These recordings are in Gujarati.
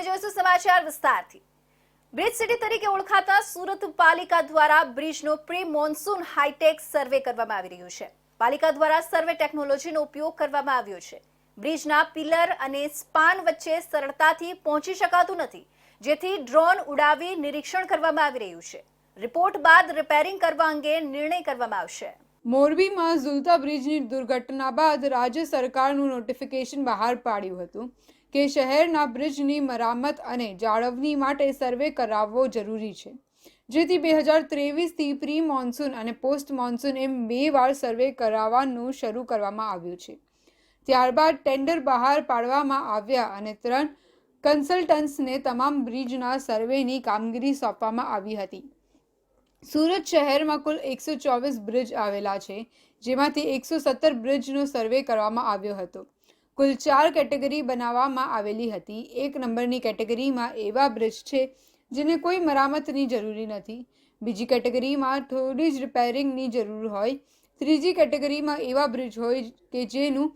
હવે જોઈશું સમાચાર વિસ્તારથી. બ્રિજ સિટી તરીકે ઓળખાતા સુરત પાલિકા દ્વારા બ્રિજનો pre monsoon hi tech survey કરવામાં આવી રહ્યો છે. પાલિકા દ્વારા સર્વે ટેકનોલોજીનો ઉપયોગ કરવામાં આવ્યો છે. બ્રિજના પિલર અને સ્પાન વચ્ચે સરળતાથી પહોંચી શકાતું નથી, જેથી ડ્રોન ઉડાવી નિરીક્ષણ કરવામાં આવી રહ્યું છે. રિપોર્ટ બાદ રિપેરિંગ કરવા અંગે નિર્ણય કરવામાં આવશે. મોરબીમાં ઝુલતા બ્રિજની દુર્ઘટના બાદ રાજ્ય સરકારનું નોટિફિકેશન બહાર પાડ્યું હતું. કે શહેરના બ્રિજની મરામત અને જાળવણી માટે સર્વે કરાવવો જરૂરી છે. જેથી બે હજાર ત્રેવીસથી પ્રી મોન્સૂન અને પોસ્ટ મોન્સૂન એમ બે વાર સર્વે કરાવવાનું શરૂ કરવામાં આવ્યું છે. ત્યારબાદ ટેન્ડર બહાર પાડવામાં આવ્યા અને ત્રણ કન્સલ્ટન્ટ્સને તમામ બ્રિજના સર્વેની કામગીરી સોંપવામાં આવી હતી. સુરત શહેરમાં કુલ એકસો ચોવીસ બ્રિજ આવેલા છે, જેમાંથી એકસો સત્તર બ્રિજનો સર્વે કરવામાં આવ્યો હતો. કુલ ચાર કેટેગરી બનાવવામાં આવેલી હતી. એક નંબરની કેટેગરીમાં એવા બ્રિજ છે જેને કોઈ મરામતની જરૂરી નથી. બીજી કેટેગરીમાં થોડી જ રિપેરિંગની જરૂર હોય. ત્રીજી કેટેગરીમાં એવા બ્રિજ હોય કે જેનું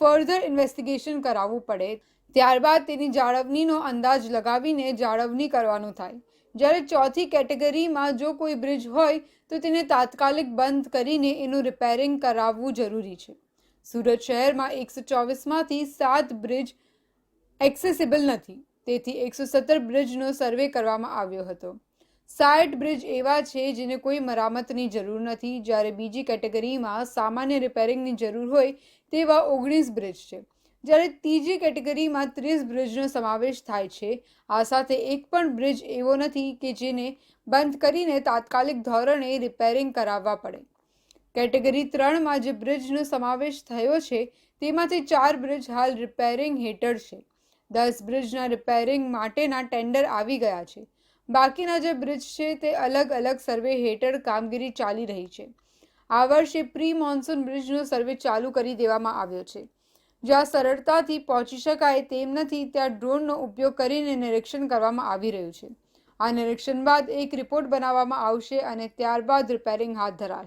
ફર્ધર ઇન્વેસ્ટિગેશન કરાવવું પડે. ત્યારબાદ તેની જાળવણીનો અંદાજ લગાવીને જાળવણી કરવાનું થાય. જ્યારે ચોથી કેટેગરીમાં જો કોઈ બ્રિજ હોય તો તેને તાત્કાલિક બંધ કરીને એનું રિપેરિંગ કરાવવું જરૂરી છે. સુરત શહેરમાં એકસો ચોવીસમાંથી સાત બ્રિજ એક્સેસિબલ નથી. તેથી એકસો સત્તર બ્રિજનો સર્વે કરવામાં આવ્યો હતો. સાઠ બ્રિજ એવા છે જેને કોઈ મરામતની જરૂર નથી. જ્યારે બીજી કેટેગરીમાં સામાન્ય રિપેરિંગની જરૂર હોય તેવા ઓગણીસ બ્રિજ છે. જ્યારે ત્રીજી કેટેગરીમાં ત્રીસ બ્રિજનો સમાવેશ થાય છે. આ સાથે એક પણ બ્રિજ એવો નથી કે જેને બંધ કરીને તાત્કાલિક ધોરણે રિપેરિંગ કરાવવા પડે. કેટેગરી ત્રણમાં જે બ્રિજનો સમાવેશ થયો છે, તેમાંથી ચાર બ્રિજ હાલ રિપેરિંગ હેઠળ છે. દસ બ્રિજના રિપેરિંગ માટેના ટેન્ડર આવી ગયા છે. બાકીના જે બ્રિજ છે, તે અલગ અલગ સર્વે હેઠળ કામગીરી ચાલી રહી છે. આ વર્ષે પ્રી મોન્સૂન બ્રિજનો સર્વે ચાલુ કરી દેવામાં આવ્યો છે. જ્યાં સરળતાથી પહોંચી શકાય તેમ નથી, ત્યાં ડ્રોનનો ઉપયોગ કરીને નિરીક્ષણ કરવામાં આવી રહ્યું છે. આ નિરીક્ષણ બાદ એક રિપોર્ટ બનાવવામાં આવશે અને ત્યારબાદ રિપેરિંગ હાથ ધરાશે.